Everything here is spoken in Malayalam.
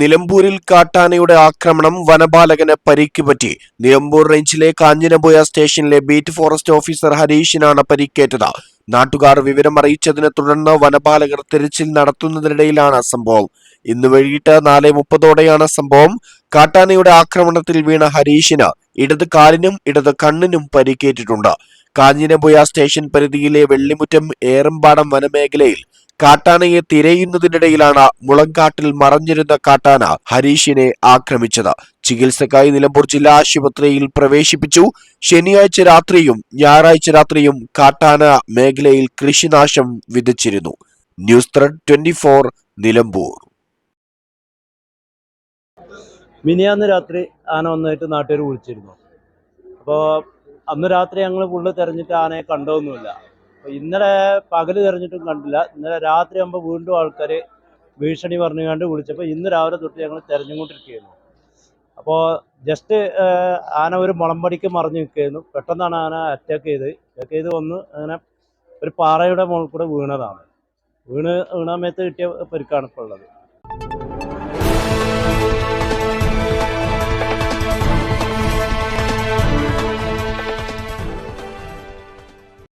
നിലമ്പൂരിൽ കാട്ടാനയുടെ ആക്രമണം വനപാലകന് പരിക്ക് പറ്റി. നിലമ്പൂർ റേഞ്ചിലെ കാഞ്ഞിരമ്പുയ സ്റ്റേഷനിലെ ബീറ്റ് ഫോറസ്റ്റ് ഓഫീസർ ഹരീഷിനാണ് പരിക്കേറ്റത്. നാട്ടുകാർ വിവരം അറിയിച്ചതിനെ തുടർന്ന് വനപാലകർ തിരച്ചിൽ നടത്തുന്നതിനിടയിലാണ് സംഭവം. ഇന്ന് വൈകിട്ട് നാല് മുപ്പതോടെയാണ് സംഭവം. കാട്ടാനയുടെ ആക്രമണത്തിൽ വീണ ഹരീഷിന് ഇടത് കാലിനും ഇടത് കണ്ണിനും പരിക്കേറ്റിട്ടുണ്ട്. കാഞ്ഞിരമ്പുയ സ്റ്റേഷൻ പരിധിയിലെ വെള്ളിമുറ്റം ഏറമ്പാടം വനമേഖലയിൽ കാട്ടാനയെ തിരയുന്നതിനിടയിലാണ് മുളങ്കാട്ടിൽ മറഞ്ഞിരുന്ന കാട്ടാന ഹരീഷിനെ ആക്രമിച്ചത്. ചികിത്സക്കായി നിലമ്പൂർ ജില്ലാ ആശുപത്രിയിൽ പ്രവേശിപ്പിച്ചു. ശനിയാഴ്ച രാത്രിയും ഞായറാഴ്ച രാത്രിയും കാട്ടാന മേഖലയിൽ കൃഷിനാശം വിതച്ചിരുന്നു. News thread twenty four Nilambur. മിനിയാന്ന് രാത്രി ആന വന്നായിട്ട് നാട്ടുകാർ വിളിച്ചിരുന്നു. അപ്പോൾ അന്ന് രാത്രി ഞങ്ങൾ ഫുള്ള് തെരഞ്ഞിട്ട് ആനയെ കണ്ടതൊന്നുമില്ല. അപ്പോൾ ഇന്നലെ പകൽ തെരഞ്ഞിട്ടും കണ്ടില്ല. ഇന്നലെ രാത്രി ആകുമ്പോൾ വീണ്ടും ആൾക്കാർ ഭീഷണി പറഞ്ഞു കണ്ട് വിളിച്ചപ്പോൾ ഇന്ന് രാവിലെ തൊട്ട് ഞങ്ങൾ തെരഞ്ഞുകൊണ്ടിരിക്കുകയായിരുന്നു. അപ്പോൾ ജസ്റ്റ് ആന ഒരു മുളമ്പടിക്ക് മറിഞ്ഞ് നിൽക്കുകയായിരുന്നു. പെട്ടെന്നാണ് ആന അറ്റാക്ക് ചെയ്ത്. അറ്റാക്ക് ചെയ്ത് വന്ന് അങ്ങനെ ഒരു പാറയുടെ മുകളിൽ കൂടെ വീണതാണ്. വീണ് വീണ സമയത്ത് കിട്ടിയ പരിക്കാണ് ഇപ്പോൾ ഉള്ളത്.